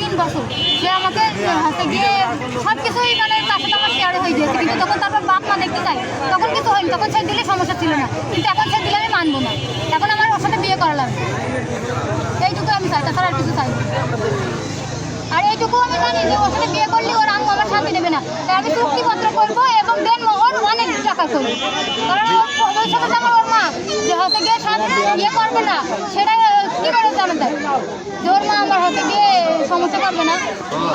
তিন বছর সে আমাকে গিয়ে সব কিছুই মানে তার সাথে আমার শেয়ার হয়ে তখন তারপর বাপ মা দেখতে চাই তখন কিছু হয়নি তখন সে সমস্যা ছিল না কিন্তু এখন সে দিলে আমি মানবো না এখন আমার ওর সাথে বিয়ে করা লাগবে এইটুকু আমি চাই, তাছাড়া আর কিছু চাই না। এইটুকু আমি জানি যে ওর সাথে বিয়ে করলে ওর আঙ্গ আমার শান্তি দেবে না। তাই আমি চুক্তিপত্র করব এবং দেন মোহর অনেক টাকা করব। কারণ ওর ভবিষ্যতে আমার ওর মা। যে হতে গিয়ে শান্তি বিয়ে করবে না সেটা কি করে জানা যায়? যে ওর মা আমার হতে গিয়ে সমস্যা করবে না।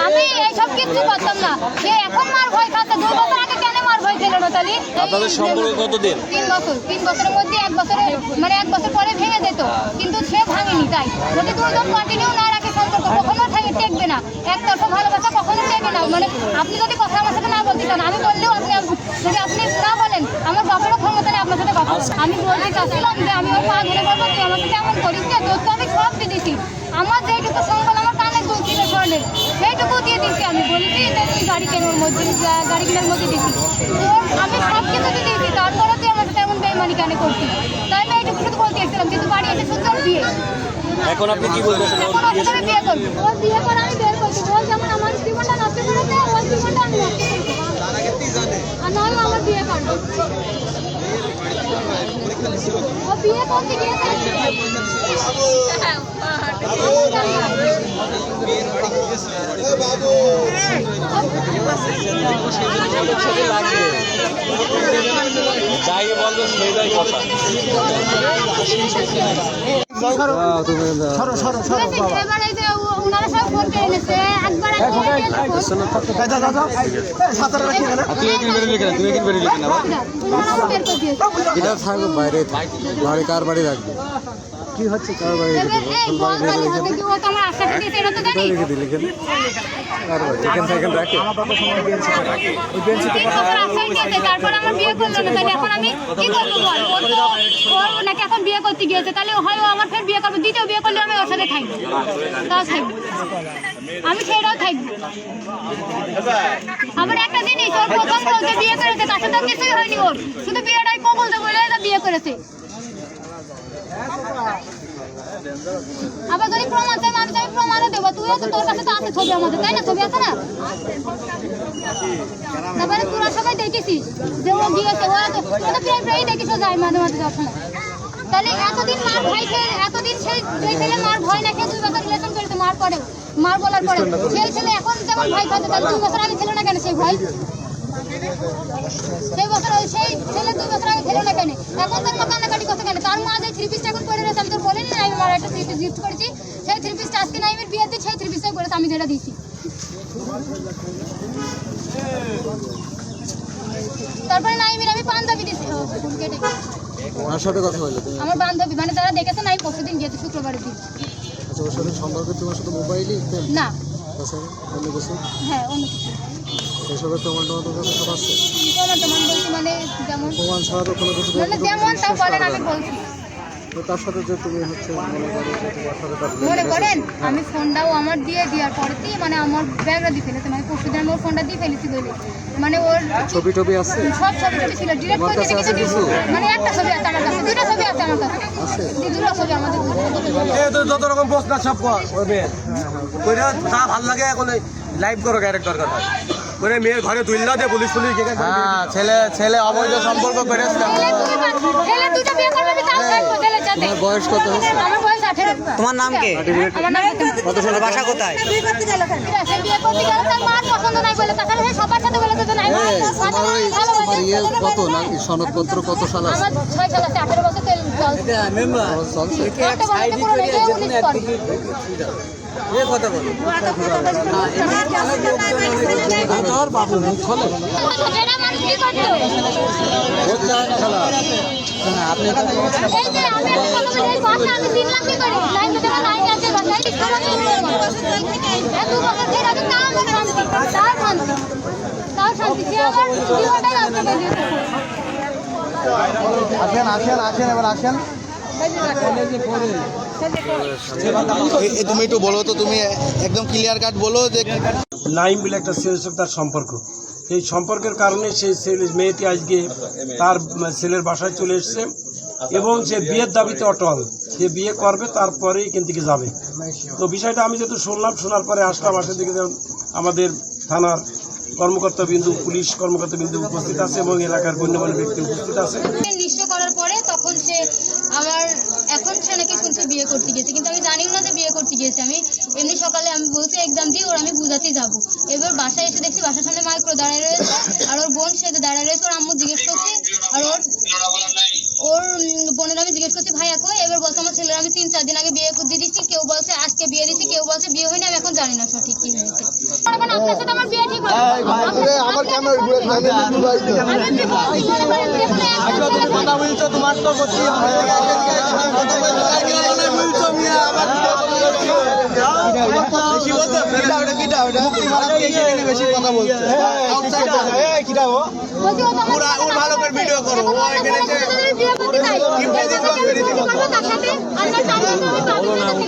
আমি এইসব কিচ্ছু করতাম না। সে এখন মার ভয় খাচ্ছে দুই বছর আগে কেন মার ভয় ছিল না তাহলে আপনাদের সম্পর্ক কতদিন? তিন বছর। তিন বছরের মধ্যে এক বছরে মানে এক বছর পরে ভেঙে যেত। কিন্তু সে ভাঙেনি তাই। যদি দুজন কন্টিনিউ না রাখে সম্পর্ক কখনো টেকবে না। একতরফা ভালোবাসা কখনো টেকে না। মানে আপনি যদি কথা আমার সাথে না বলতে চান, আমি বললেও আপনি যদি আপনি না বলেন, আমার বাপেরও ক্ষমতা নেই আপনার সাথে কথা। আমি বলতে চাচ্ছিলাম যে আমি ওর পা ধরে বলব, তুই আমাকে কেমন করিস যে তোর তো আমি সব দিছি। আমার যেটুকু সম্বল, আমার কানে দুল ছিল স্বর্ণের, সেইটুকু দিয়ে দিচ্ছি আমি। বলেছি যে তুই গাড়ি কেনার মধ্যে গাড়ি কেনার মধ্যে দিচ্ছি তোর, আমি সব কিছু দিয়ে দিয়েছি তারপরে তুই আমার সাথে এমন বেইমানি কেন করছিস? তাই আমি এইটুকু শুধু বলতে এসেছিলাম কিন্তু বাড়ি এসে ওর বিয়ে। এখন আপনি কি ওর এখন ওর বিয়ে করব। ওর বিয়ে করে আমি বের করছি ও যেমন আমার জীবনটা নষ্ট করেছে ওর জীবনটা আমি নষ্ট করব আর নয় আমার বিয়ে করব। ও বিয়ে করতে গিয়েছে যাই বলবে সেইটাই কথা বাইরে কার বাড়ি রাখবে কি হচ্ছে? কার বাড়ি আমার রেখে দিলে কার বাড়ি? রাখে? বছর তারপর আমার বিয়ে করল না তাহলে এখন আমি কি করব বল? ওর তো নাকি এখন বিয়ে করতে গিয়েছে তাহলে হয় ও আমার ফের বিয়ে করব দ্বিতীয় বিয়ে করলে আমি ওর সাথে থাকব। তাও থাকব। আমি সেটাও থাকব। আবার একটা জিনিস ওর প্রথম বিয়ে করেছে তার সাথে কিছুই হয়নি ওর। শুধু বিয়েটাই কবল দেবো বলে বিয়ে করেছে। আবার যদি প্রমাণ চাই আমি প্রমাণও দেবো। তুইও তো তোর কাছে তো আছে ছবি আমাদের, তাই না? ছবি আছে না? তারপরে তোরা সবাই দেখেছিস যে ও গিয়েছে ওরা তো ও তো প্রায় প্রায়ই দেখিস যায় মাঝে মাঝে যখন তাহলে এতদিন মার ভয় খেয়ে এতদিন সেই যে ছেলে মার ভয় না খেয়ে দুই বছর রিলেশন করেছে মার পরেও। মার বলার পরে সেই ছেলে এখন যেমন ভয় খাচ্ছে, তাহলে দুই বছর আগে ছিল না কেন সেই ভয়? সেই বছর সেই ছেলে দুই বছর আগে ছিল না কেন? এখন তোর মা কান্নাকাটি করতে কেন? তার মা থ্রি পিসটা এখন পরে রয়েছে আমি তোর বলিনি না আমি মার একটা থ্রি পিস গিফট করেছি। সেই থ্রি পিসটা আজকে নাইমের বিয়েতে সেই থ্রি পিসটাই করেছে আমি যেটা দিয়েছি। তারপরে নাইমের আমি। ওনার সাথে কথা বললে আমার বান্ধবী মানে তারা দেখেছে নাই পরশু দিন গিয়েছে শুক্রবারের দিন। আচ্ছা ওর সাথে সম্পর্কে তোমার সাথে মোবাইলই না। অন্য কিছু? হ্যাঁ অন্য কিছু। এসবের প্রমাণ টমাণ তোমার কাছে সব আছে? প্রমাণ টমান বলছি মানে যেমন প্রমাণ ছাড়া তো কোনো কিছু মানে যেমন তাও বলেন আমি বলছি। তো তার সাথে যে তুমি হচ্ছে মনে করো যে তোমার সাথে তার মনে করেন আমি ফোনটাও আমার দিয়ে দেওয়ার পরেতেই মানে আমার ব্যাগটা দিয়ে ফেলেছে মানে পরশু দিন আমি ওর ফোনটা দিয়ে ফেলেছি বলে। মানে ওর ছবি টবি আছে? সব ছবি টবি ছিল ডিরেক্ট করে কাছে? মানে একটা ছবি আছে আমার কাছে দুটো ছবি আছে আমার কাছে। আছে? দুটো ছবি আমাদের যত রকম প্রশ্ন সব করবে। কইরা যা ভালো লাগে এখন লাইভ করো ক্যারেক্টার কথা করে মেয়ের ঘরে দুইলা দিয়ে পুলিশ পুলিশ হ্যাঁ ছেলে ছেলে অবৈধ সম্পর্ক করে ছেলে দুটো ছেলে দুটো বিয়ে করবে আমি তাও থাকব ছেলের সাথে তোমার বয়স কত আঠেরো। তোমার নাম কে? কত সালে? বাসা কোথায়? সে বিয়ে করতে গেল তার মার পছন্দ নাই বলে তাছাড়া সে সবার সাথে বলে তো নাই এই, তোমার ওই তোমার কত না সনদপত্র কত সাল আছে? আপনি এই যে আমি একটা কথা বলি, এই বাসা আমি তিন লাখ দিয়ে করি। লাইন তো যেমন লাইন আছে, বাসায় ঠিক করে আমি করব। এত বছর ধরে আমি তাও আমার শান্তি, তাও শান্তি। সে আমার জীবনটাই নষ্ট করে দিয়েছে। আসেন আসেন আসেন এবার আসেন। তুমি একটু বলো তো তুমি একদম ক্লিয়ার কাট বলো যে নাইম বলে একটা ছেলের সাথে তার সম্পর্ক। সেই সম্পর্কের কারণে সেই ছেলে মেয়েটি আজকে তার ছেলের বাসায় চলে এসছে এবং সে বিয়ের দাবিতে অটল। সে বিয়ে করবে তারপরে এখান থেকে যাবে। তো বিষয়টা আমি যেহেতু শুনলাম শোনার পরে আসলাম আসার দিকে আমাদের থানার কর্মকর্তা বিন্দু, পুলিশ কর্মকর্তা বিন্দু উপস্থিত আছে এবং এলাকার গণ্যমান্য ব্যক্তি উপস্থিত আছে। নিশ্চয় করার পরে তখন সে আমার, এখন সে নাকি শুনছে বিয়ে করতে গেছে কিন্তু আমি জানিও না যে বিয়ে করতে গিয়েছে। আমি এমনি সকালে আমি বলছি এক্সাম দিয়ে ওর আমি বুঝাতে যাব। এবার বাসায় এসে দেখছি বাসার সামনে মাইক্রো দাঁড়িয়ে রয়েছে, আর ওর বোন সে দাঁড়িয়ে রয়েছে ওর আম্মু জিজ্ঞেস করছি আর ওর ওর উম, বোনের আমি জিজ্ঞেস করছি ভাইয়া কই এবার বলছে আমার ছেলের আমি তিন চার দিন আগে বিয়ে দিয়ে দিচ্ছি কেউ বলছে আজকে বিয়ে দিচ্ছি কেউ বলছে বিয়ে হয়নি আমি এখন জানি না সঠিক কি হয়েছে এখন আপনার সাথে আমার ক্যামেরা ঘুরে মনে কথা বলছো তোমার তো করতে বেশি কথা বলছে বলছি ও তো আমার ভালো করে ভিডিও করো